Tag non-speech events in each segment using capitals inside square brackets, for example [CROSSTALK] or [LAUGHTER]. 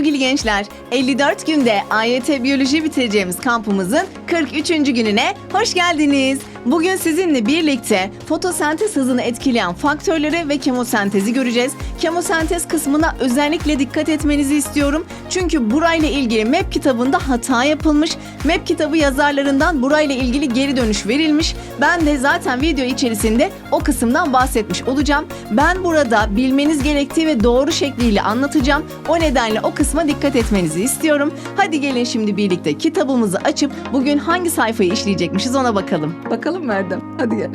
sevgili gençler. 54 günde AYT biyoloji bitireceğimiz kampımızın 43. gününe hoş geldiniz. Bugün sizinle birlikte fotosentez hızını etkileyen faktörleri ve kemosentezi göreceğiz. Kemosentez kısmına özellikle dikkat etmenizi istiyorum. Çünkü burayla ilgili MEP kitabında hata yapılmış. MEP kitabı yazarlarından burayla ilgili geri dönüş verilmiş. Ben de zaten video içerisinde o kısımdan bahsetmiş olacağım. Ben burada bilmeniz gerektiği ve doğru şekliyle anlatacağım. O nedenle o kısma dikkat etmenizi istiyorum. Hadi gelin şimdi birlikte kitabımızı açıp bugün hangi sayfayı işleyecekmişiz ona bakalım. Bakalım Erdem. Hadi gel.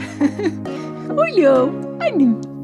[LAUGHS] Oğlum. Annem.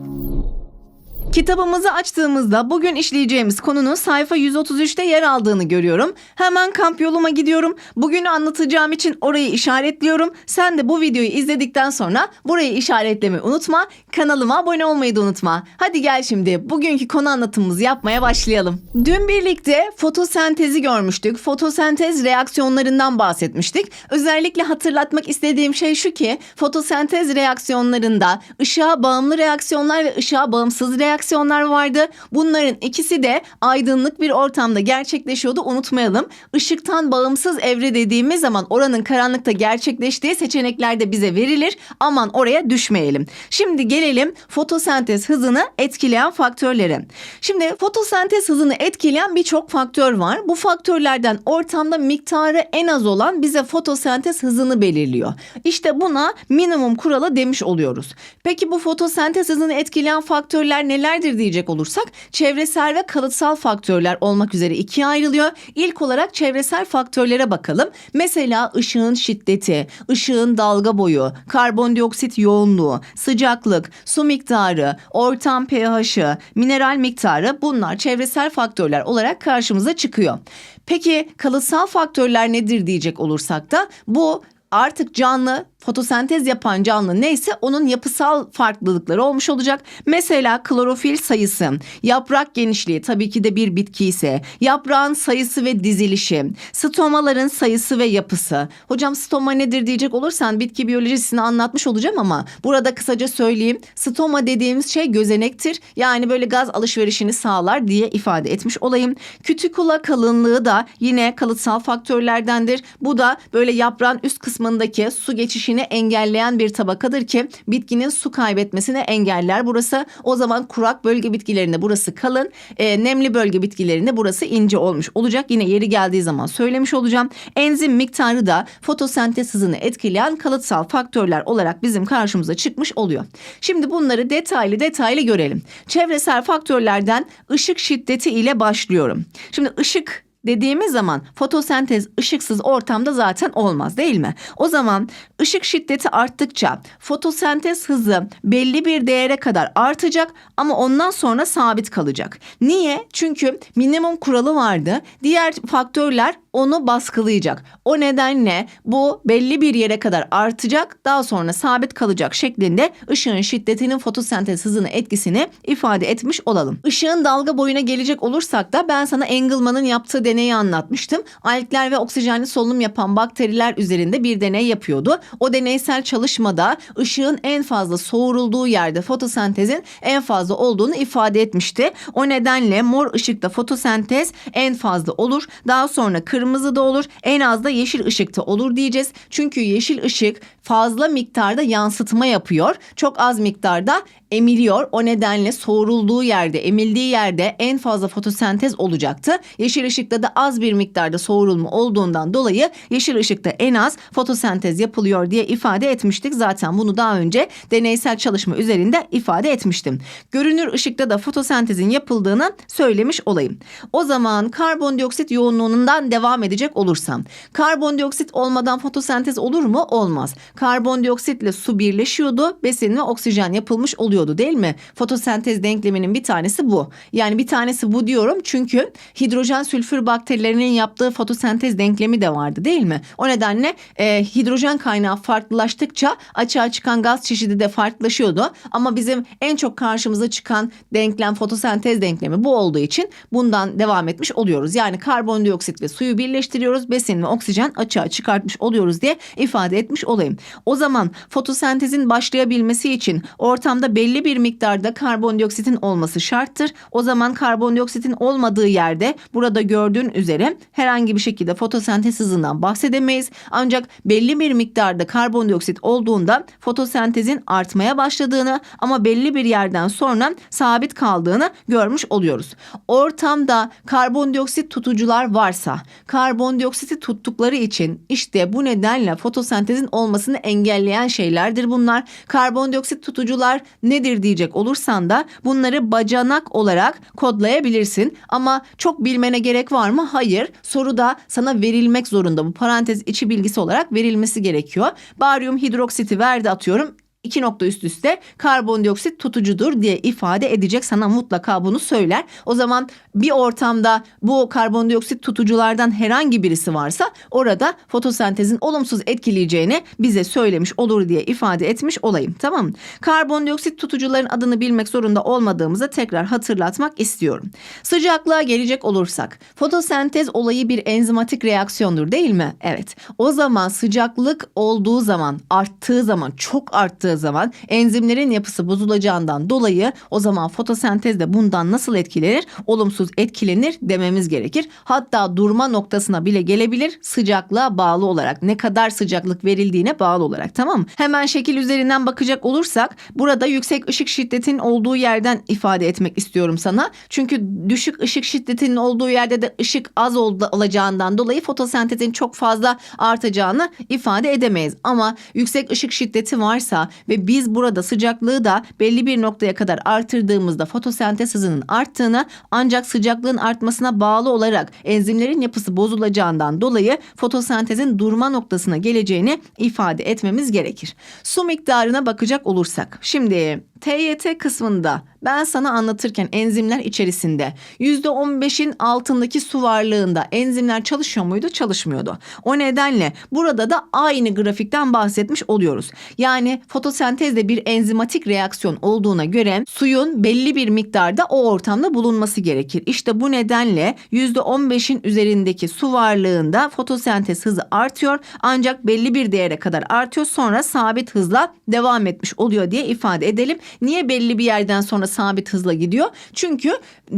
Kitabımızı açtığımızda bugün işleyeceğimiz konunun sayfa 133'te yer aldığını görüyorum. Hemen kamp yoluma gidiyorum. Bugünü anlatacağım için orayı işaretliyorum. Sen de bu videoyu izledikten sonra burayı işaretlemeyi unutma. Kanalıma abone olmayı da unutma. Hadi gel şimdi bugünkü konu anlatımımızı yapmaya başlayalım. Dün birlikte fotosentezi görmüştük. Fotosentez reaksiyonlarından bahsetmiştik. Özellikle hatırlatmak istediğim şey şu ki fotosentez reaksiyonlarında ışığa bağımlı reaksiyonlar ve ışığa bağımsız reaksiyonlar vardı. Bunların ikisi de aydınlık bir ortamda gerçekleşiyordu unutmayalım. Işıktan bağımsız evre dediğimiz zaman oranın karanlıkta gerçekleştiği seçenekler de bize verilir. Aman oraya düşmeyelim. Şimdi gelelim fotosentez hızını etkileyen faktörlere. Şimdi fotosentez hızını etkileyen birçok faktör var. Bu faktörlerden ortamda miktarı en az olan bize fotosentez hızını belirliyor. İşte buna minimum kuralı demiş oluyoruz. Peki bu fotosentez hızını etkileyen faktörler nelerdir diyecek olursak çevresel ve kalıtsal faktörler olmak üzere ikiye ayrılıyor. İlk olarak çevresel faktörlere bakalım. Mesela ışığın şiddeti, ışığın dalga boyu, karbondioksit yoğunluğu, sıcaklık, su miktarı, ortam pH'ı, mineral miktarı bunlar çevresel faktörler olarak karşımıza çıkıyor. Peki kalıtsal faktörler nedir diyecek olursak da bu artık canlı fotosentez yapan canlı neyse onun yapısal farklılıkları olmuş olacak. Mesela klorofil sayısı, yaprak genişliği tabii ki de bir bitki ise, yaprağın sayısı ve dizilişi, stomaların sayısı ve yapısı. Hocam stoma nedir diyecek olursan bitki biyolojisini anlatmış olacağım ama burada kısaca söyleyeyim. Stoma dediğimiz şey gözenektir. Yani böyle gaz alışverişini sağlar diye ifade etmiş olayım. Kütükula kalınlığı da yine kalıtsal faktörlerdendir. Bu da böyle yaprağın üst kısmındaki su geçişini engelleyen bir tabakadır ki bitkinin su kaybetmesini engeller burası. O zaman kurak bölge bitkilerinde burası kalın, e, nemli bölge bitkilerinde burası ince olmuş olacak. Yine yeri geldiği zaman söylemiş olacağım. Enzim miktarı da fotosentez hızını etkileyen kalıtsal faktörler olarak bizim karşımıza çıkmış oluyor. Şimdi bunları detaylı detaylı görelim. Çevresel faktörlerden ışık şiddeti ile başlıyorum. Şimdi ışık dediğimiz zaman fotosentez ışıksız ortamda zaten olmaz değil mi? O zaman ışık şiddeti arttıkça fotosentez hızı belli bir değere kadar artacak ama ondan sonra sabit kalacak. Niye? Çünkü minimum kuralı vardı. Diğer faktörler onu baskılayacak. O nedenle bu belli bir yere kadar artacak daha sonra sabit kalacak şeklinde ışığın şiddetinin fotosentez hızını etkisini ifade etmiş olalım. Işığın dalga boyuna gelecek olursak da ben sana Engelmann'ın yaptığı deneyi anlatmıştım. Alkler ve oksijenli solunum yapan bakteriler üzerinde bir deney yapıyordu. O deneysel çalışmada ışığın en fazla soğurulduğu yerde fotosentezin en fazla olduğunu ifade etmişti. O nedenle mor ışıkta fotosentez en fazla olur. Daha sonra kırmızı da olur. En az da yeşil ışıkta olur diyeceğiz. Çünkü yeşil ışık fazla miktarda yansıtma yapıyor. Çok az miktarda emiliyor. O nedenle soğurulduğu yerde, emildiği yerde en fazla fotosentez olacaktı. Yeşil ışıkta da az bir miktarda soğurulma olduğundan dolayı yeşil ışıkta en az fotosentez yapılıyor diye ifade etmiştik. Zaten bunu daha önce deneysel çalışma üzerinde ifade etmiştim. Görünür ışıkta da fotosentezin yapıldığını söylemiş olayım. O zaman karbondioksit yoğunluğundan devam edecek olursam. Karbondioksit olmadan fotosentez olur mu? Olmaz. Karbondioksitle su birleşiyordu. Besin ve oksijen yapılmış oluyordu değil mi? Fotosentez denkleminin bir tanesi bu. Yani bir tanesi bu diyorum çünkü hidrojen sülfür bakterilerinin yaptığı fotosentez denklemi de vardı değil mi? O nedenle e, hidrojen kaynağı farklılaştıkça açığa çıkan gaz çeşidi de farklılaşıyordu. Ama bizim en çok karşımıza çıkan denklem fotosentez denklemi bu olduğu için bundan devam etmiş oluyoruz. Yani karbondioksit ve suyu birleştiriyoruz. Besin ve oksijen açığa çıkartmış oluyoruz diye ifade etmiş olayım. O zaman fotosentezin başlayabilmesi için ortamda belli belli bir miktarda karbondioksitin olması şarttır. O zaman karbondioksitin olmadığı yerde burada gördüğün üzere herhangi bir şekilde fotosentez hızından bahsedemeyiz. Ancak belli bir miktarda karbondioksit olduğunda fotosentezin artmaya başladığını ama belli bir yerden sonra sabit kaldığını görmüş oluyoruz. Ortamda karbondioksit tutucular varsa karbondioksiti tuttukları için işte bu nedenle fotosentezin olmasını engelleyen şeylerdir bunlar. Karbondioksit tutucular nedir diyecek olursan da bunları bacanak olarak kodlayabilirsin. Ama çok bilmene gerek var mı? Hayır. Soruda sana verilmek zorunda. Bu parantez içi bilgisi olarak verilmesi gerekiyor. Baryum hidroksiti verdi atıyorum. İki nokta üst üste karbondioksit tutucudur diye ifade edecek sana mutlaka bunu söyler. O zaman bir ortamda bu karbondioksit tutuculardan herhangi birisi varsa orada fotosentezin olumsuz etkileyeceğini bize söylemiş olur diye ifade etmiş olayım. Tamam? Karbondioksit tutucuların adını bilmek zorunda olmadığımızı tekrar hatırlatmak istiyorum. Sıcaklığa gelecek olursak fotosentez olayı bir enzimatik reaksiyondur değil mi? Evet. O zaman sıcaklık olduğu zaman arttığı zaman çok arttığı zaman enzimlerin yapısı bozulacağından dolayı o zaman fotosentez de bundan nasıl etkilenir? Olumsuz etkilenir dememiz gerekir. Hatta durma noktasına bile gelebilir sıcaklığa bağlı olarak. Ne kadar sıcaklık verildiğine bağlı olarak tamam mı? Hemen şekil üzerinden bakacak olursak burada yüksek ışık şiddetin olduğu yerden ifade etmek istiyorum sana. Çünkü düşük ışık şiddetinin olduğu yerde de ışık az olacağından dolayı fotosentezin çok fazla artacağını ifade edemeyiz. Ama yüksek ışık şiddeti varsa ve biz burada sıcaklığı da belli bir noktaya kadar artırdığımızda fotosentez hızının arttığını ancak sıcaklığın artmasına bağlı olarak enzimlerin yapısı bozulacağından dolayı fotosentezin durma noktasına geleceğini ifade etmemiz gerekir. Su miktarına bakacak olursak şimdi TYT kısmında ben sana anlatırken enzimler içerisinde %15'in altındaki su varlığında enzimler çalışıyor muydu? Çalışmıyordu. O nedenle burada da aynı grafikten bahsetmiş oluyoruz. Yani fotosentezde bir enzimatik reaksiyon olduğuna göre suyun belli bir miktarda o ortamda bulunması gerekir. İşte bu nedenle %15'in üzerindeki su varlığında fotosentez hızı artıyor ancak belli bir değere kadar artıyor sonra sabit hızla devam etmiş oluyor diye ifade edelim. Niye belli bir yerden sonra sabit hızla gidiyor? Çünkü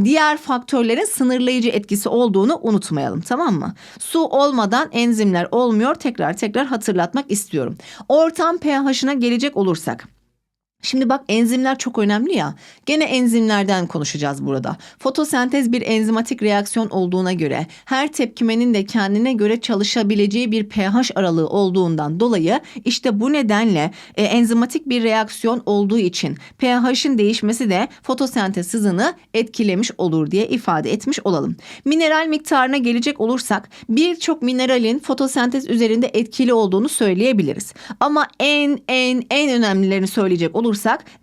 diğer faktörlerin sınırlayıcı etkisi olduğunu unutmayalım tamam mı? Su olmadan enzimler olmuyor tekrar tekrar hatırlatmak istiyorum. Ortam pH'ına gelecek olursak. Şimdi bak enzimler çok önemli ya. Gene enzimlerden konuşacağız burada. Fotosentez bir enzimatik reaksiyon olduğuna göre her tepkimenin de kendine göre çalışabileceği bir pH aralığı olduğundan dolayı işte bu nedenle e, enzimatik bir reaksiyon olduğu için pH'in değişmesi de fotosentez hızını etkilemiş olur diye ifade etmiş olalım. Mineral miktarına gelecek olursak birçok mineralin fotosentez üzerinde etkili olduğunu söyleyebiliriz. Ama en en en önemlilerini söyleyecek olursak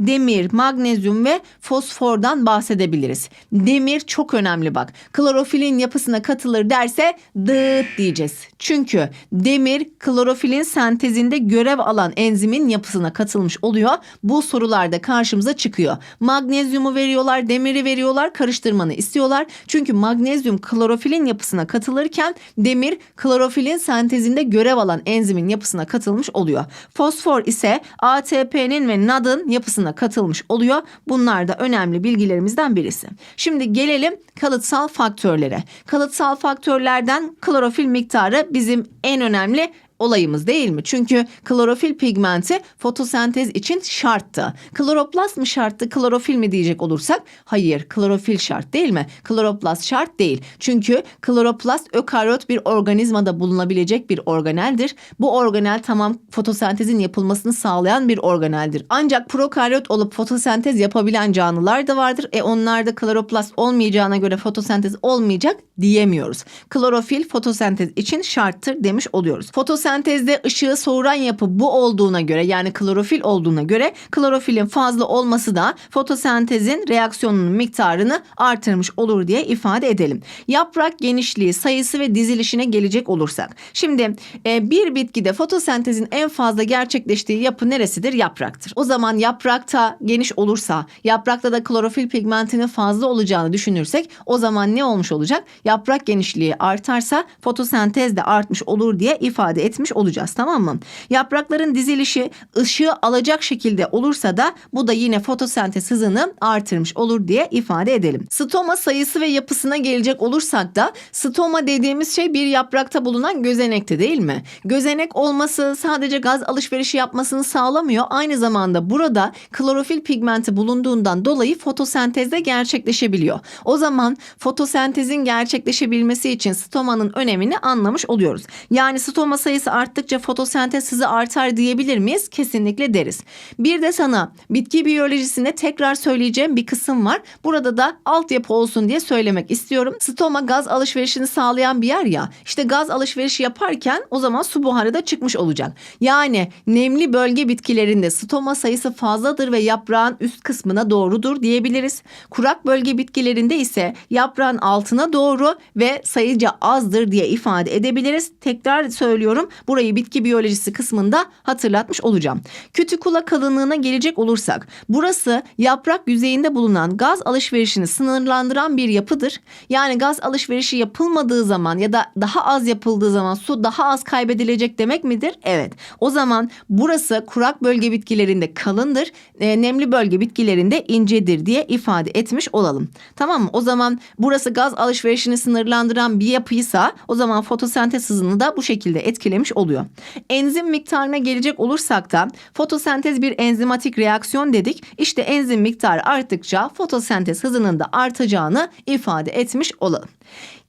demir, magnezyum ve fosfordan bahsedebiliriz. Demir çok önemli bak. Klorofilin yapısına katılır derse dıt diyeceğiz. Çünkü demir klorofilin sentezinde görev alan enzimin yapısına katılmış oluyor. Bu sorularda karşımıza çıkıyor. Magnezyumu veriyorlar, demiri veriyorlar, karıştırmanı istiyorlar. Çünkü magnezyum klorofilin yapısına katılırken demir klorofilin sentezinde görev alan enzimin yapısına katılmış oluyor. Fosfor ise ATP'nin ve NAD'ın yapısına katılmış oluyor. Bunlar da önemli bilgilerimizden birisi. Şimdi gelelim kalıtsal faktörlere. Kalıtsal faktörlerden klorofil miktarı bizim en önemli olayımız değil mi? Çünkü klorofil pigmenti fotosentez için şarttı. Kloroplast mı şarttı, klorofil mi diyecek olursak hayır, klorofil şart değil mi? Kloroplast şart değil. Çünkü kloroplast ökaryot bir organizmada bulunabilecek bir organeldir. Bu organel tamam fotosentezin yapılmasını sağlayan bir organeldir. Ancak prokaryot olup fotosentez yapabilen canlılar da vardır. E onlarda kloroplast olmayacağına göre fotosentez olmayacak diyemiyoruz. Klorofil fotosentez için şarttır demiş oluyoruz. Fotosentezde ışığı soğuran yapı bu olduğuna göre yani klorofil olduğuna göre klorofilin fazla olması da fotosentezin reaksiyonunun miktarını artırmış olur diye ifade edelim. Yaprak genişliği, sayısı ve dizilişine gelecek olursak. Şimdi e, bir bitkide fotosentezin en fazla gerçekleştiği yapı neresidir? Yapraktır. O zaman yaprakta geniş olursa, yaprakta da klorofil pigmentinin fazla olacağını düşünürsek o zaman ne olmuş olacak? Yaprak genişliği artarsa fotosentez de artmış olur diye ifade etmiş olacağız tamam mı? Yaprakların dizilişi ışığı alacak şekilde olursa da bu da yine fotosentez hızını artırmış olur diye ifade edelim. Stoma sayısı ve yapısına gelecek olursak da stoma dediğimiz şey bir yaprakta bulunan gözenekti değil mi? Gözenek olması sadece gaz alışverişi yapmasını sağlamıyor. Aynı zamanda burada klorofil pigmenti bulunduğundan dolayı fotosentezde gerçekleşebiliyor. O zaman fotosentezin gerçekleşebilmesi için stomanın önemini anlamış oluyoruz. Yani stoma sayısı arttıkça fotosentez hızı artar diyebilir miyiz? Kesinlikle deriz. Bir de sana bitki biyolojisinde tekrar söyleyeceğim bir kısım var. Burada da altyapı olsun diye söylemek istiyorum. Stoma gaz alışverişini sağlayan bir yer ya. İşte gaz alışverişi yaparken o zaman su buharı da çıkmış olacak. Yani nemli bölge bitkilerinde stoma sayısı fazladır ve yaprağın üst kısmına doğrudur diyebiliriz. Kurak bölge bitkilerinde ise yaprağın altına doğru ve sayıca azdır diye ifade edebiliriz. Tekrar söylüyorum burayı bitki biyolojisi kısmında hatırlatmış olacağım. Kütükula kalınlığına gelecek olursak burası yaprak yüzeyinde bulunan gaz alışverişini sınırlandıran bir yapıdır. Yani gaz alışverişi yapılmadığı zaman ya da daha az yapıldığı zaman su daha az kaybedilecek demek midir? Evet. O zaman burası kurak bölge bitkilerinde kalındır, e, nemli bölge bitkilerinde incedir diye ifade etmiş olalım. Tamam mı? O zaman burası gaz alışverişini sınırlandıran bir yapıysa o zaman fotosentez hızını da bu şekilde etkilemiş oluyor. Enzim miktarına gelecek olursak da fotosentez bir enzimatik reaksiyon dedik. İşte enzim miktarı arttıkça fotosentez hızının da artacağını ifade etmiş olalım.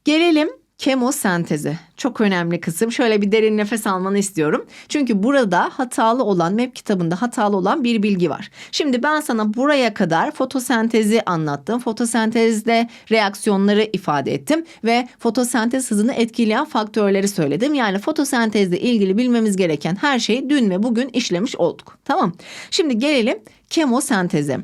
Gelelim kemosenteze. Çok önemli kısım. Şöyle bir derin nefes almanı istiyorum. Çünkü burada hatalı olan, MEP kitabında hatalı olan bir bilgi var. Şimdi ben sana buraya kadar fotosentezi anlattım. Fotosentezde reaksiyonları ifade ettim ve fotosentez hızını etkileyen faktörleri söyledim. Yani fotosentezle ilgili bilmemiz gereken her şeyi dün ve bugün işlemiş olduk. Tamam. Şimdi gelelim kemosenteze.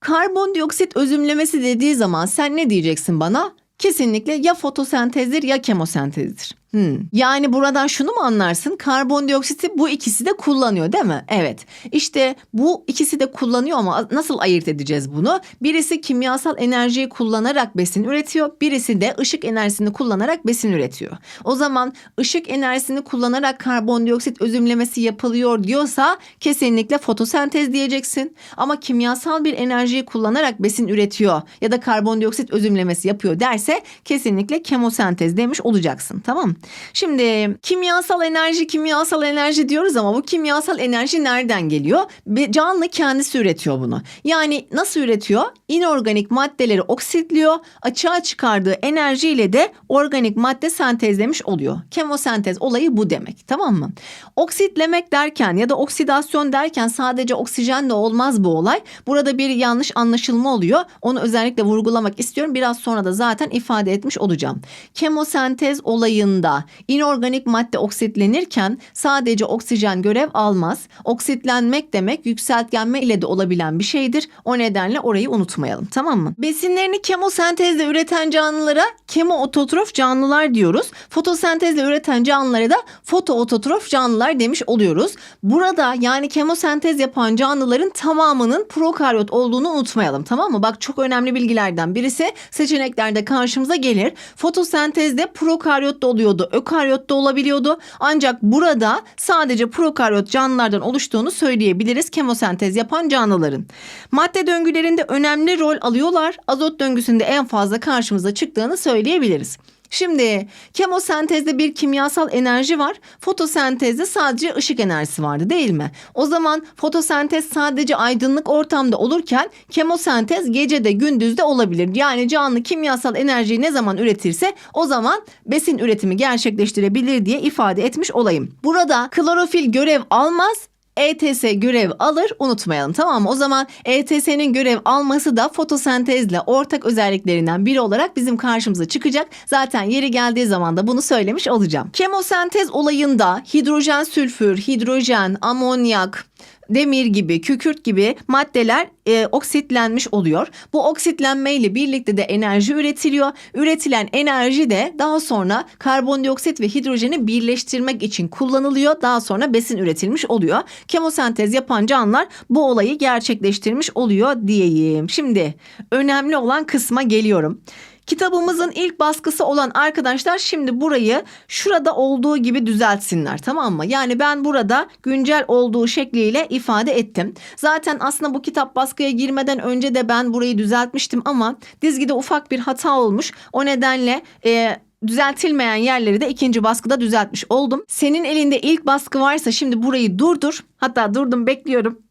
Karbondioksit özümlemesi dediği zaman sen ne diyeceksin bana? Kesinlikle ya fotosentezdir ya kemosentezdir. Hmm. Yani buradan şunu mu anlarsın? Karbondioksiti bu ikisi de kullanıyor değil mi? Evet. İşte bu ikisi de kullanıyor ama nasıl ayırt edeceğiz bunu? Birisi kimyasal enerjiyi kullanarak besin üretiyor. Birisi de ışık enerjisini kullanarak besin üretiyor. O zaman ışık enerjisini kullanarak karbondioksit özümlemesi yapılıyor diyorsa kesinlikle fotosentez diyeceksin. Ama kimyasal bir enerjiyi kullanarak besin üretiyor ya da karbondioksit özümlemesi yapıyor derse kesinlikle kemosentez demiş olacaksın. Tamam mı? Şimdi kimyasal enerji kimyasal enerji diyoruz ama bu kimyasal enerji nereden geliyor? Bir canlı kendisi üretiyor bunu. Yani nasıl üretiyor? İnorganik maddeleri oksitliyor. Açığa çıkardığı enerjiyle de organik madde sentezlemiş oluyor. Kemosentez olayı bu demek. Tamam mı? Oksitlemek derken ya da oksidasyon derken sadece oksijenle olmaz bu olay. Burada bir yanlış anlaşılma oluyor. Onu özellikle vurgulamak istiyorum. Biraz sonra da zaten ifade etmiş olacağım. Kemosentez olayında inorganik madde oksitlenirken sadece oksijen görev almaz. Oksitlenmek demek yükseltgenme ile de olabilen bir şeydir. O nedenle orayı unutmayalım tamam mı? Besinlerini kemosentezle üreten canlılara kemoototrof canlılar diyoruz. Fotosentezle üreten canlılara da fotoototrof canlılar demiş oluyoruz. Burada yani kemosentez yapan canlıların tamamının prokaryot olduğunu unutmayalım tamam mı? Bak çok önemli bilgilerden birisi seçeneklerde karşımıza gelir. Fotosentezde prokaryot da oluyordu, ökaryot olabiliyordu. Ancak burada sadece prokaryot canlılardan oluştuğunu söyleyebiliriz kemosentez yapan canlıların. Madde döngülerinde önemli rol alıyorlar. Azot döngüsünde en fazla karşımıza çıktığını söyleyebiliriz. Şimdi kemosentezde bir kimyasal enerji var. Fotosentezde sadece ışık enerjisi vardı değil mi? O zaman fotosentez sadece aydınlık ortamda olurken kemosentez gecede gündüzde olabilir. Yani canlı kimyasal enerjiyi ne zaman üretirse o zaman besin üretimi gerçekleştirebilir diye ifade etmiş olayım. Burada klorofil görev almaz ETS görev alır unutmayalım tamam mı? O zaman ETS'nin görev alması da fotosentezle ortak özelliklerinden biri olarak bizim karşımıza çıkacak. Zaten yeri geldiği zaman da bunu söylemiş olacağım. Kemosentez olayında hidrojen sülfür, hidrojen, amonyak, demir gibi, kükürt gibi maddeler e, oksitlenmiş oluyor. Bu oksitlenme ile birlikte de enerji üretiliyor. Üretilen enerji de daha sonra karbondioksit ve hidrojeni birleştirmek için kullanılıyor. Daha sonra besin üretilmiş oluyor. Kemosentez yapan canlılar bu olayı gerçekleştirmiş oluyor diyeyim. Şimdi önemli olan kısma geliyorum. Kitabımızın ilk baskısı olan arkadaşlar şimdi burayı şurada olduğu gibi düzeltsinler tamam mı? Yani ben burada güncel olduğu şekliyle ifade ettim. Zaten aslında bu kitap baskıya girmeden önce de ben burayı düzeltmiştim ama dizgide ufak bir hata olmuş. O nedenle e, düzeltilmeyen yerleri de ikinci baskıda düzeltmiş oldum. Senin elinde ilk baskı varsa şimdi burayı durdur. Hatta durdum bekliyorum.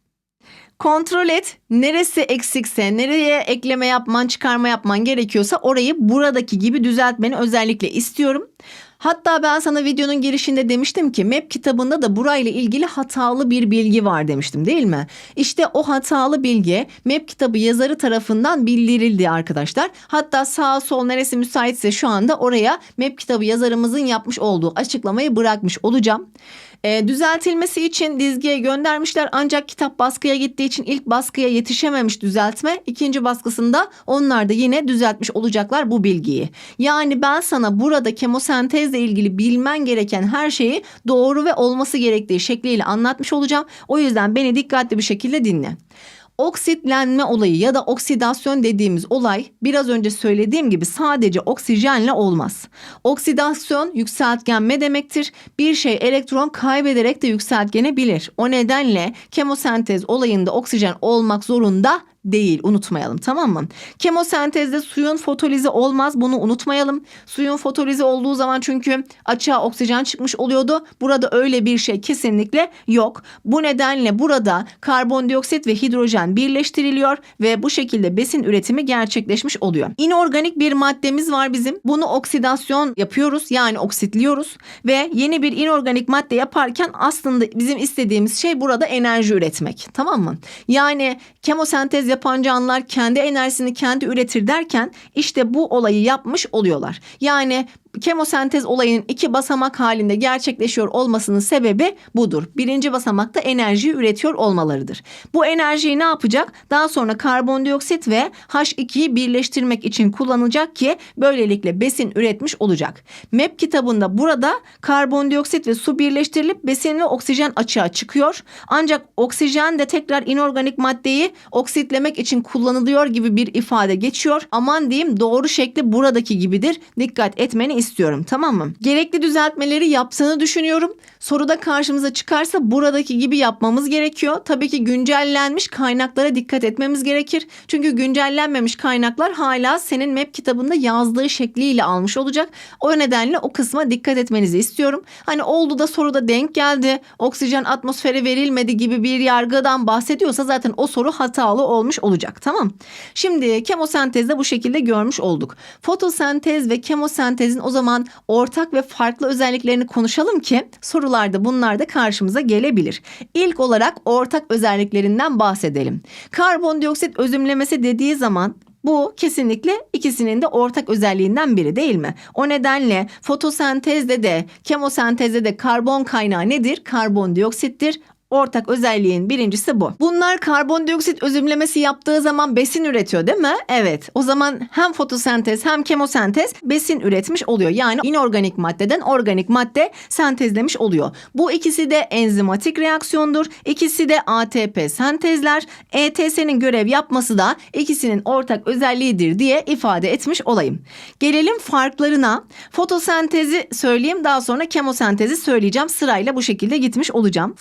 Kontrol et. Neresi eksikse, nereye ekleme yapman, çıkarma yapman gerekiyorsa orayı buradaki gibi düzeltmeni özellikle istiyorum. Hatta ben sana videonun girişinde demiştim ki map kitabında da burayla ilgili hatalı bir bilgi var demiştim değil mi? İşte o hatalı bilgi map kitabı yazarı tarafından bildirildi arkadaşlar. Hatta sağ sol neresi müsaitse şu anda oraya map kitabı yazarımızın yapmış olduğu açıklamayı bırakmış olacağım. E, düzeltilmesi için dizgiye göndermişler ancak kitap baskıya gittiği için ilk baskıya yetişememiş düzeltme. İkinci baskısında onlar da yine düzeltmiş olacaklar bu bilgiyi. Yani ben sana burada kemosentezle ilgili bilmen gereken her şeyi doğru ve olması gerektiği şekliyle anlatmış olacağım. O yüzden beni dikkatli bir şekilde dinle. Oksitlenme olayı ya da oksidasyon dediğimiz olay biraz önce söylediğim gibi sadece oksijenle olmaz. Oksidasyon yükseltgenme demektir. Bir şey elektron kaybederek de yükseltgenebilir. O nedenle kemosentez olayında oksijen olmak zorunda değil unutmayalım tamam mı? Kemosentezde suyun fotolizi olmaz bunu unutmayalım. Suyun fotolizi olduğu zaman çünkü açığa oksijen çıkmış oluyordu. Burada öyle bir şey kesinlikle yok. Bu nedenle burada karbondioksit ve hidrojen birleştiriliyor ve bu şekilde besin üretimi gerçekleşmiş oluyor. İnorganik bir maddemiz var bizim. Bunu oksidasyon yapıyoruz yani oksitliyoruz ve yeni bir inorganik madde yaparken aslında bizim istediğimiz şey burada enerji üretmek. Tamam mı? Yani kemosentez yapan canlılar kendi enerjisini kendi üretir derken işte bu olayı yapmış oluyorlar. Yani kemosentez olayının iki basamak halinde gerçekleşiyor olmasının sebebi budur. Birinci basamakta enerjiyi üretiyor olmalarıdır. Bu enerjiyi ne yapacak? Daha sonra karbondioksit ve H2'yi birleştirmek için kullanacak ki böylelikle besin üretmiş olacak. MEP kitabında burada karbondioksit ve su birleştirilip besin ve oksijen açığa çıkıyor. Ancak oksijen de tekrar inorganik maddeyi oksitlemek için kullanılıyor gibi bir ifade geçiyor. Aman diyeyim doğru şekli buradaki gibidir. Dikkat etmeni istiyorum tamam mı? Gerekli düzeltmeleri yaptığını düşünüyorum. Soruda karşımıza çıkarsa buradaki gibi yapmamız gerekiyor. Tabii ki güncellenmiş kaynaklara dikkat etmemiz gerekir. Çünkü güncellenmemiş kaynaklar hala senin map kitabında yazdığı şekliyle almış olacak. O nedenle o kısma dikkat etmenizi istiyorum. Hani oldu da soruda denk geldi. Oksijen atmosfere verilmedi gibi bir yargıdan bahsediyorsa zaten o soru hatalı olmuş olacak. Tamam. Şimdi kemosentezde bu şekilde görmüş olduk. Fotosentez ve kemosentezin o zaman ortak ve farklı özelliklerini konuşalım ki sorularda bunlar da karşımıza gelebilir. İlk olarak ortak özelliklerinden bahsedelim. Karbondioksit özümlemesi dediği zaman bu kesinlikle ikisinin de ortak özelliğinden biri değil mi? O nedenle fotosentezde de kemosentezde de karbon kaynağı nedir? Karbondioksittir. Ortak özelliğin birincisi bu. Bunlar karbondioksit özümlemesi yaptığı zaman besin üretiyor değil mi? Evet. O zaman hem fotosentez hem kemosentez besin üretmiş oluyor. Yani inorganik maddeden organik madde sentezlemiş oluyor. Bu ikisi de enzimatik reaksiyondur. İkisi de ATP sentezler. ETS'nin görev yapması da ikisinin ortak özelliğidir diye ifade etmiş olayım. Gelelim farklarına. Fotosentezi söyleyeyim daha sonra kemosentezi söyleyeceğim. Sırayla bu şekilde gitmiş olacağım.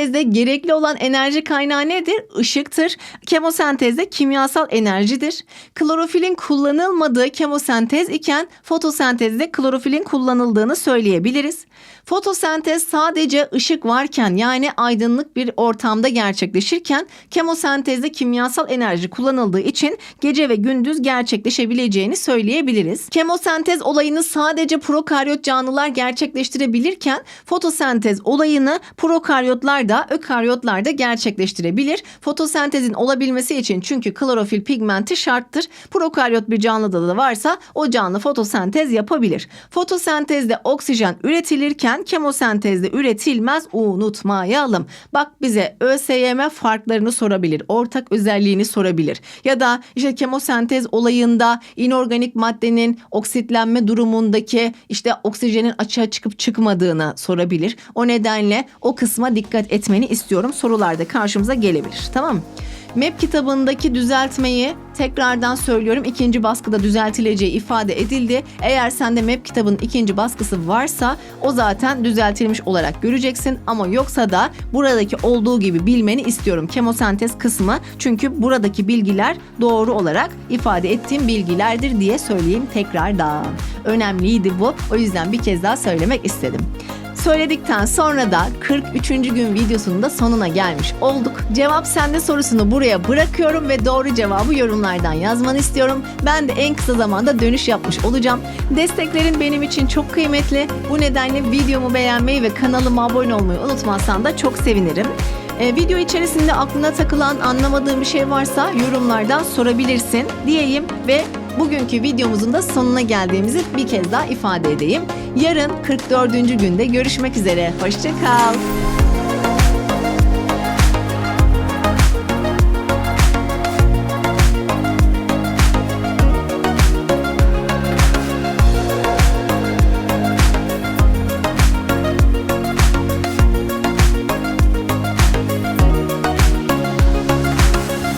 Fotosentezde gerekli olan enerji kaynağı nedir? Işıktır. Kemosentezde kimyasal enerjidir. Klorofilin kullanılmadığı kemosentez iken fotosentezde klorofilin kullanıldığını söyleyebiliriz. Fotosentez sadece ışık varken yani aydınlık bir ortamda gerçekleşirken kemosentezde kimyasal enerji kullanıldığı için gece ve gündüz gerçekleşebileceğini söyleyebiliriz. Kemosentez olayını sadece prokaryot canlılar gerçekleştirebilirken fotosentez olayını prokaryotlar da ökaryotlar da gerçekleştirebilir. Fotosentezin olabilmesi için çünkü klorofil pigmenti şarttır. Prokaryot bir canlıda da varsa o canlı fotosentez yapabilir. Fotosentezde oksijen üretilirken kemosentezde üretilmez unutmayalım. Bak bize ÖSYM farklarını sorabilir. Ortak özelliğini sorabilir. Ya da işte kemosentez olayında inorganik maddenin oksitlenme durumundaki işte oksijenin açığa çıkıp çıkmadığını sorabilir. O nedenle o kısma dikkat etmeni istiyorum. Sorularda karşımıza gelebilir. Tamam mı? MEP kitabındaki düzeltmeyi tekrardan söylüyorum. ikinci baskıda düzeltileceği ifade edildi. Eğer sende MEP kitabının ikinci baskısı varsa o zaten düzeltilmiş olarak göreceksin. Ama yoksa da buradaki olduğu gibi bilmeni istiyorum. Kemosentez kısmı çünkü buradaki bilgiler doğru olarak ifade ettiğim bilgilerdir diye söyleyeyim tekrardan. Önemliydi bu. O yüzden bir kez daha söylemek istedim. Söyledikten sonra da 43. gün videosunun da sonuna gelmiş olduk. Cevap sende sorusunu buraya bırakıyorum ve doğru cevabı yorumlardan yazmanı istiyorum. Ben de en kısa zamanda dönüş yapmış olacağım. Desteklerin benim için çok kıymetli. Bu nedenle videomu beğenmeyi ve kanalıma abone olmayı unutmazsan da çok sevinirim. Ee, video içerisinde aklına takılan anlamadığın bir şey varsa yorumlardan sorabilirsin diyeyim ve bugünkü videomuzun da sonuna geldiğimizi bir kez daha ifade edeyim. Yarın 44. günde görüşmek üzere. Hoşçakal.